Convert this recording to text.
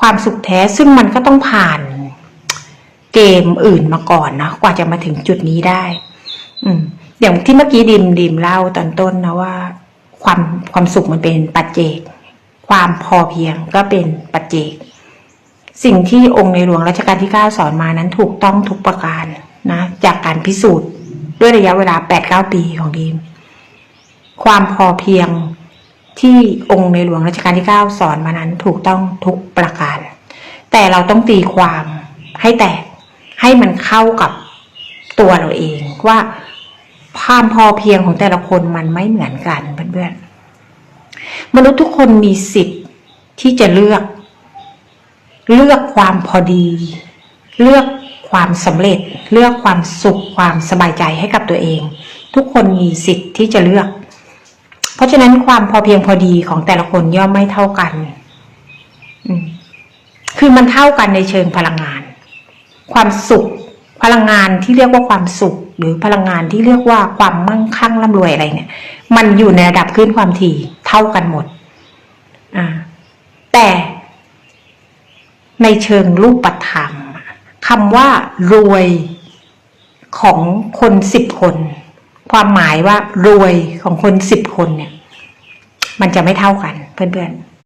ความสุขแท้ซึ่งมันก็ต้องผ่านเกมอื่นมาก่อนนะกว่าจะมาถึงจุดนี้ได้ อืม อย่างที่เมื่อกี้ดิมดิมเล่าตอนต้นนะว่า ความความสุขมันเป็นปัจเจก ความพอเพียงก็เป็นปัจเจก สิ่งที่องค์ในหลวงรัชกาลที่เก้าสอนมานั้นถูกต้องทุกประการนะจากการพิสูจน์ด้วยระยะเวลาแปดเก้าปีของดีมความพอเพียง ที่องค์ในหลวงรัชกาลที่เก้าสอนมานั้นถูกต้องทุกประการ แต่เราต้องตีความให้แตกให้มันเข้ากับตัวเราเองว่าความพอเพียงของแต่ละคนมันไม่เหมือนกันเพื่อนๆมนุษย์ทุกคนมีสิทธิ์ที่จะเลือก เลือกความพอดี เลือกความสำเร็จ เลือกความสุขความสบายใจให้กับตัวเอง ทุกคนมีสิทธิ์ที่จะเลือก เพราะฉะนั้นความพอเพียงพอดีของแต่ละคนย่อมไม่เท่ากันคือมันเท่ากันในเชิงพลังงาน ความสุข พลังงานที่เรียกว่าความสุข หรือพลังงานที่เรียกว่าความมั่งคั่งร่ำรวยอะไรเนี่ย มันอยู่ในระดับขึ้นความถี่เท่ากันหมด อ่า แต่ในเชิงรูปธรรมคำว่ารวยของคนสิบคน ความหมายว่ารวยของคนสิบคนเนี่ย มันจะไม่เท่ากัน เพื่อนๆ